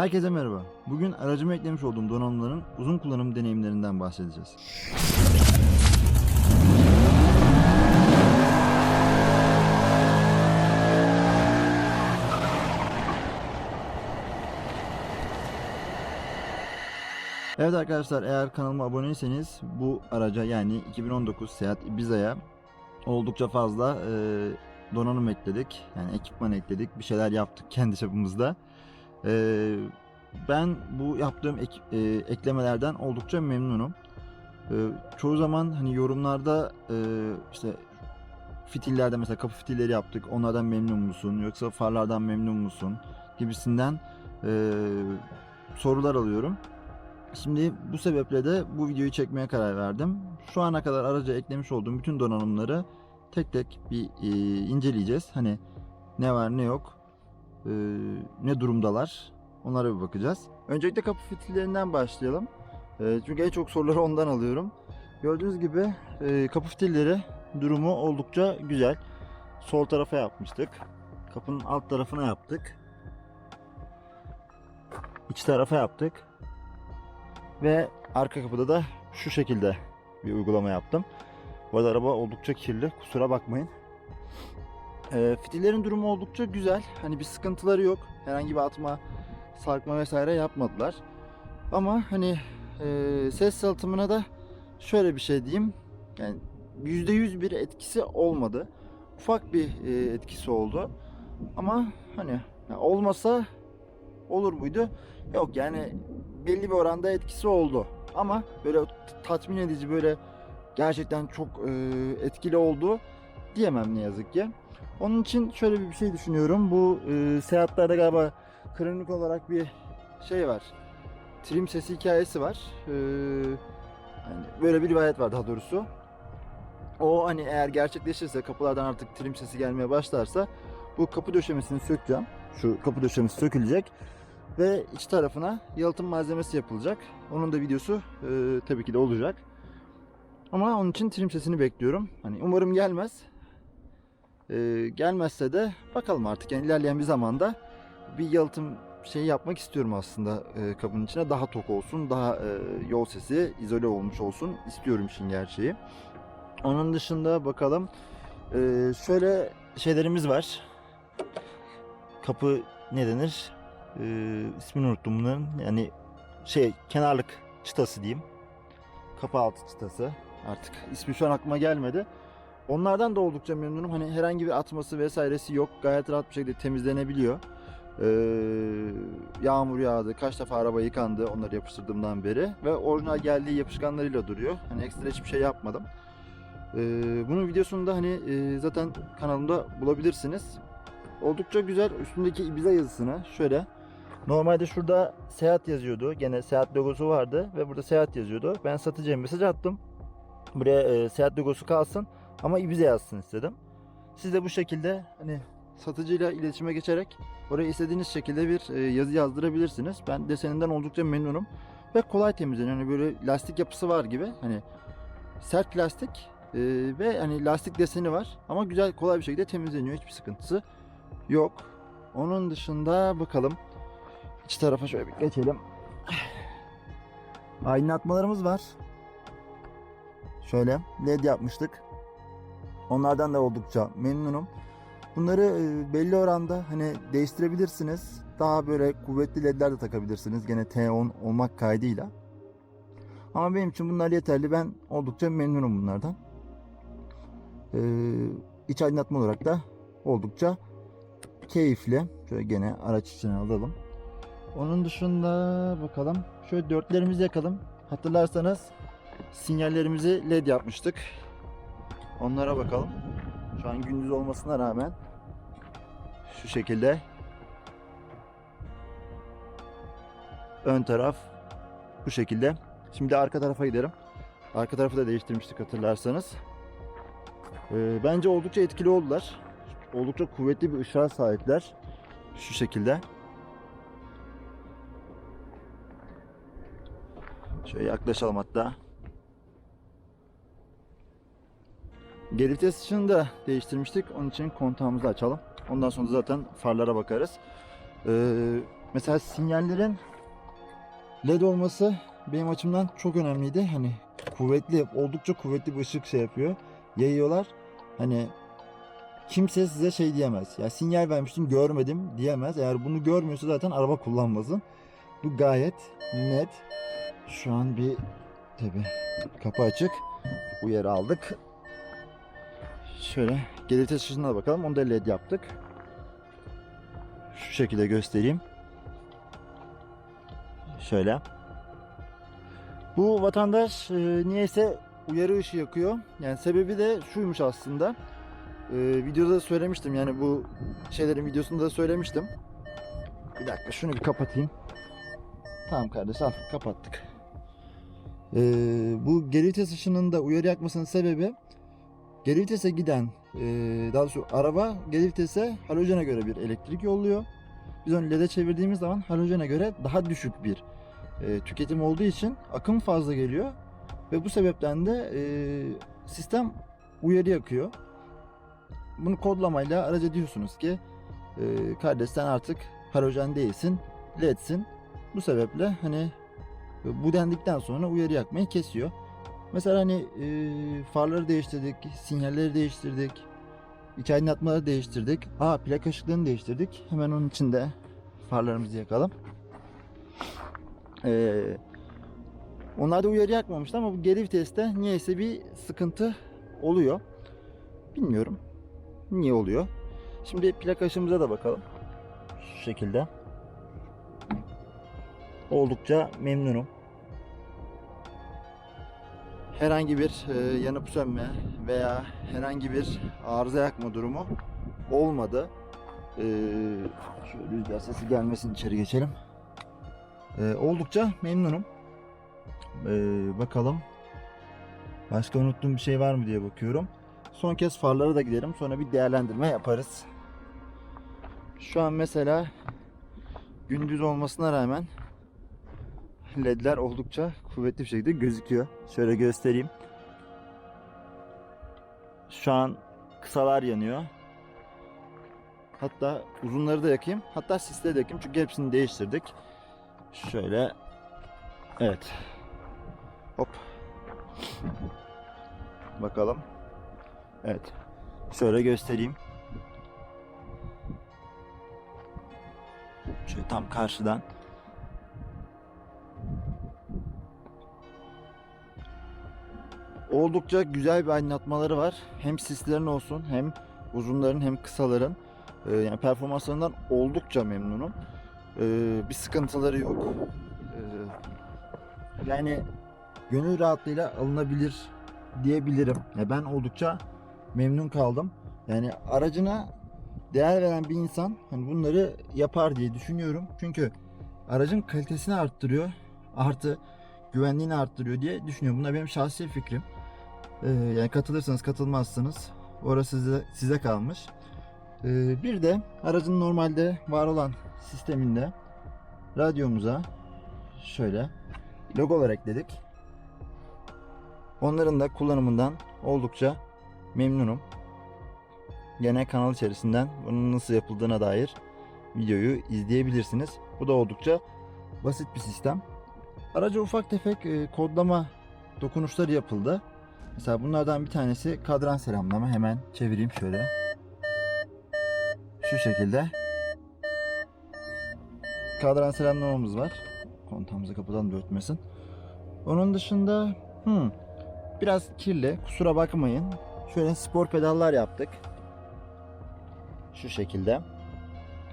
Herkese merhaba. Bugün aracıma eklemiş olduğum donanımların uzun kullanım deneyimlerinden bahsedeceğiz. Evet arkadaşlar eğer kanalıma aboneyseniz bu araca yani 2019 Seat Ibiza'ya oldukça fazla e, donanım ekledik. Yani ekipman ekledik. Bir şeyler yaptık kendi çapımızda. E, ben bu yaptığım ek- e, eklemelerden oldukça memnunum. E, çoğu zaman hani yorumlarda e, işte fitillerde mesela kapı fitilleri yaptık. Onlardan memnun musun? Yoksa farlardan memnun musun? Gibisinden e, sorular alıyorum. Şimdi bu sebeple de bu videoyu çekmeye karar verdim. Şu ana kadar araca eklemiş olduğum bütün donanımları tek tek bir e, inceleyeceğiz. Hani ne var ne yok, e, ne durumdalar onlara bir bakacağız. Öncelikle kapı fitillerinden başlayalım. E, çünkü en çok soruları ondan alıyorum. Gördüğünüz gibi e, kapı fitilleri durumu oldukça güzel. Sol tarafa yapmıştık. Kapının alt tarafına yaptık. İç tarafa yaptık. Ve arka kapıda da şu şekilde bir uygulama yaptım. Bu arada araba oldukça kirli. Kusura bakmayın. E, fitillerin durumu oldukça güzel. Hani bir sıkıntıları yok. Herhangi bir atma, sarkma vesaire yapmadılar. Ama hani e, ses saltımına da şöyle bir şey diyeyim. Yani %100 bir etkisi olmadı. Ufak bir e, etkisi oldu. Ama hani ya olmasa olur muydu? Yok yani belli bir oranda etkisi oldu. Ama böyle tatmin edici böyle gerçekten çok e, etkili oldu diyemem ne yazık ki. Onun için şöyle bir şey düşünüyorum. Bu e, seyahatlerde galiba kronik olarak bir şey var. Trim sesi hikayesi var. E, hani böyle bir rivayet var daha doğrusu. O hani eğer gerçekleşirse kapılardan artık trim sesi gelmeye başlarsa bu kapı döşemesini sökeceğim. Şu kapı döşemesi sökülecek ve iç tarafına yalıtım malzemesi yapılacak. Onun da videosu e, tabii ki de olacak. Ama onun için trim sesini bekliyorum. Hani umarım gelmez. E, gelmezse de bakalım artık. Yani ilerleyen bir zamanda bir yalıtım şeyi yapmak istiyorum aslında e, kabın içine. Daha tok olsun, daha e, yol sesi izole olmuş olsun istiyorum işin gerçeği. Onun dışında bakalım. E, şöyle şeylerimiz var. Kapı ne denir? Ee, ismini unuttum bunların. Yani şey kenarlık çıtası diyeyim. Kapı altı çıtası. Artık ismi şu an aklıma gelmedi. Onlardan da oldukça memnunum. Hani herhangi bir atması vesairesi yok. Gayet rahat bir şekilde temizlenebiliyor. Ee, yağmur yağdı. Kaç defa araba yıkandı onları yapıştırdığımdan beri. Ve orijinal geldiği yapışkanlarıyla duruyor. Hani ekstra hiçbir şey yapmadım. Ee, bunun videosunu da hani e, zaten kanalımda bulabilirsiniz. Oldukça güzel. Üstündeki Ibiza yazısını şöyle Normalde şurada Seat yazıyordu. Gene Seat logosu vardı ve burada Seat yazıyordu. Ben satıcıya mesaj attım. Buraya e, Seat logosu kalsın ama Ibiza yazsın istedim. Siz de bu şekilde hani satıcıyla iletişime geçerek oraya istediğiniz şekilde bir e, yazı yazdırabilirsiniz. Ben deseninden oldukça memnunum ve kolay temizleniyor. Hani böyle lastik yapısı var gibi. Hani sert plastik e, ve hani lastik deseni var ama güzel kolay bir şekilde temizleniyor. Hiçbir sıkıntısı yok. Onun dışında bakalım. İç tarafa şöyle bir geçelim. Aydınlatmalarımız var. Şöyle led yapmıştık. Onlardan da oldukça memnunum. Bunları e, belli oranda hani değiştirebilirsiniz. Daha böyle kuvvetli ledler de takabilirsiniz. Gene T10 olmak kaydıyla. Ama benim için bunlar yeterli. Ben oldukça memnunum bunlardan. Ee, iç aydınlatma olarak da oldukça keyifli. Şöyle gene araç içine alalım. Onun dışında bakalım. Şöyle dörtlerimizi yakalım. Hatırlarsanız sinyallerimizi led yapmıştık. Onlara bakalım. Şu an gündüz olmasına rağmen şu şekilde ön taraf bu şekilde. Şimdi arka tarafa gidelim. Arka tarafı da değiştirmiştik hatırlarsanız. Ee, bence oldukça etkili oldular. Oldukça kuvvetli bir ışığa sahipler. Şu şekilde. Şöyle yaklaşalım hatta. Geri vites ışığını da değiştirmiştik. Onun için kontağımızı açalım. Ondan sonra zaten farlara bakarız. Ee, mesela sinyallerin LED olması benim açımdan çok önemliydi. Hani kuvvetli, oldukça kuvvetli bir ışık şey yapıyor. Yayıyorlar. Hani kimse size şey diyemez. Ya sinyal vermiştim görmedim diyemez. Eğer bunu görmüyorsa zaten araba kullanmasın. Bu gayet net. Şu an bir tabi kapı açık. Uyarı aldık. Şöyle gelir taşıyıcına da bakalım. Onu da LED yaptık. Şu şekilde göstereyim. Şöyle. Bu vatandaş e, niyeyse uyarı ışığı yakıyor. Yani sebebi de şuymuş aslında. E, videoda da söylemiştim. Yani bu şeylerin videosunda da söylemiştim. Bir dakika şunu bir kapatayım. Tamam kardeş al kapattık. E, bu geri vites ışığının da uyarı yakmasının sebebi geri vitese giden e, daha doğrusu araba geri vitese halojene göre bir elektrik yolluyor. Biz onu LED'e çevirdiğimiz zaman halojene göre daha düşük bir e, tüketim olduğu için akım fazla geliyor ve bu sebepten de e, sistem uyarı yakıyor. Bunu kodlamayla araca diyorsunuz ki e, kardeş sen artık halojen değilsin, LED'sin. Bu sebeple hani bu dendikten sonra uyarı yakmayı kesiyor. Mesela hani e, farları değiştirdik, sinyalleri değiştirdik, iç aydınlatmaları değiştirdik. Aa plaka ışıklarını değiştirdik. Hemen onun içinde farlarımızı yakalım. Ee, onlar da uyarı yakmamıştı ama bu geri viteste niyeyse bir sıkıntı oluyor. Bilmiyorum. Niye oluyor? Şimdi plaka ışığımıza da bakalım. Şu şekilde. Oldukça memnunum. Herhangi bir e, yanıp sönme veya herhangi bir arıza yakma durumu olmadı. Şöyle rüzgar sesi gelmesin içeri geçelim. Ee, oldukça memnunum. Ee, bakalım. Başka unuttuğum bir şey var mı diye bakıyorum. Son kez farlara da gidelim. Sonra bir değerlendirme yaparız. Şu an mesela gündüz olmasına rağmen ledler oldukça kuvvetli bir şekilde gözüküyor. Şöyle göstereyim. Şu an kısalar yanıyor. Hatta uzunları da yakayım. Hatta sisleri de yakayım. Çünkü hepsini değiştirdik. Şöyle. Evet. Hop. Bakalım. Evet. Şöyle göstereyim. Şöyle tam karşıdan. Oldukça güzel bir aydınlatmaları var. Hem sislerin olsun hem uzunların hem kısaların. Ee, yani performanslarından oldukça memnunum. Ee, bir sıkıntıları yok. Ee, yani gönül rahatlığıyla alınabilir diyebilirim. Ya ben oldukça memnun kaldım. Yani aracına değer veren bir insan hani bunları yapar diye düşünüyorum. Çünkü aracın kalitesini arttırıyor. Artı güvenliğini arttırıyor diye düşünüyorum. Bunlar benim şahsi fikrim. Ee, yani katılırsanız katılmazsınız. Orası size, size kalmış. Ee, bir de aracın normalde var olan sisteminde radyomuza şöyle logolar ekledik. Onların da kullanımından oldukça memnunum. Gene kanal içerisinden bunun nasıl yapıldığına dair videoyu izleyebilirsiniz. Bu da oldukça basit bir sistem. Araca ufak tefek e, kodlama dokunuşları yapıldı. Mesela bunlardan bir tanesi kadran selamlama. Hemen çevireyim şöyle. Şu şekilde. Kadran selamlamamız var. Kontağımızı kapatalım da ötmesin. Onun dışında hmm, biraz kirli. Kusura bakmayın. Şöyle spor pedallar yaptık. Şu şekilde.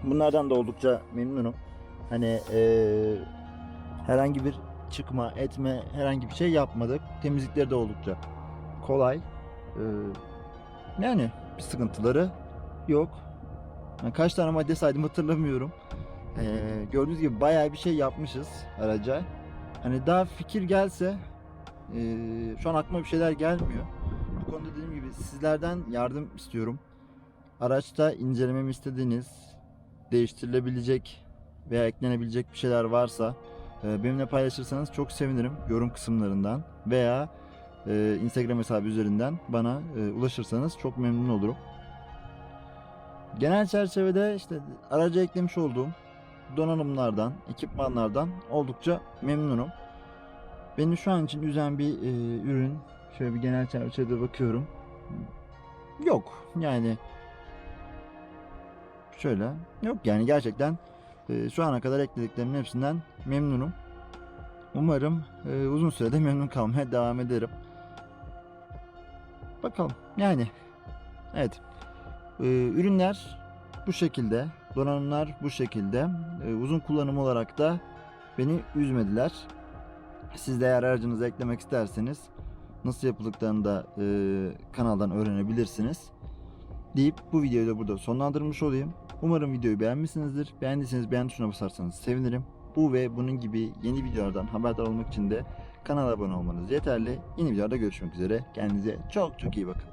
Bunlardan da oldukça memnunum. Hani eee, herhangi bir çıkma, etme, herhangi bir şey yapmadık. Temizlikleri de oldukça kolay. Eee, yani bir sıkıntıları yok. Yani kaç tane madde saydım hatırlamıyorum. Ee, gördüğünüz gibi bayağı bir şey yapmışız araca. Hani daha fikir gelse e, şu an aklıma bir şeyler gelmiyor. Bu konuda dediğim gibi sizlerden yardım istiyorum. Araçta incelememi istediğiniz değiştirilebilecek veya eklenebilecek bir şeyler varsa e, benimle paylaşırsanız çok sevinirim yorum kısımlarından veya e, Instagram hesabı üzerinden bana e, ulaşırsanız çok memnun olurum. Genel çerçevede işte araca eklemiş olduğum donanımlardan, ekipmanlardan oldukça memnunum. Beni şu an için üzen bir e, ürün, şöyle bir genel çerçevede bakıyorum. Yok yani şöyle yok yani gerçekten e, şu ana kadar eklediklerimin hepsinden memnunum. Umarım e, uzun sürede memnun kalmaya devam ederim. Bakalım yani evet e, ürünler bu şekilde donanımlar bu şekilde E, uzun kullanım olarak da beni üzmediler. Siz de eğer aracınıza eklemek isterseniz nasıl yapıldıklarını da e, kanaldan öğrenebilirsiniz. Deyip bu videoyu da burada sonlandırmış olayım. Umarım videoyu beğenmişsinizdir. Beğendiyseniz beğen tuşuna basarsanız sevinirim. Bu ve bunun gibi yeni videolardan haberdar olmak için de kanala abone olmanız yeterli. Yeni videolarda görüşmek üzere. Kendinize çok çok iyi bakın.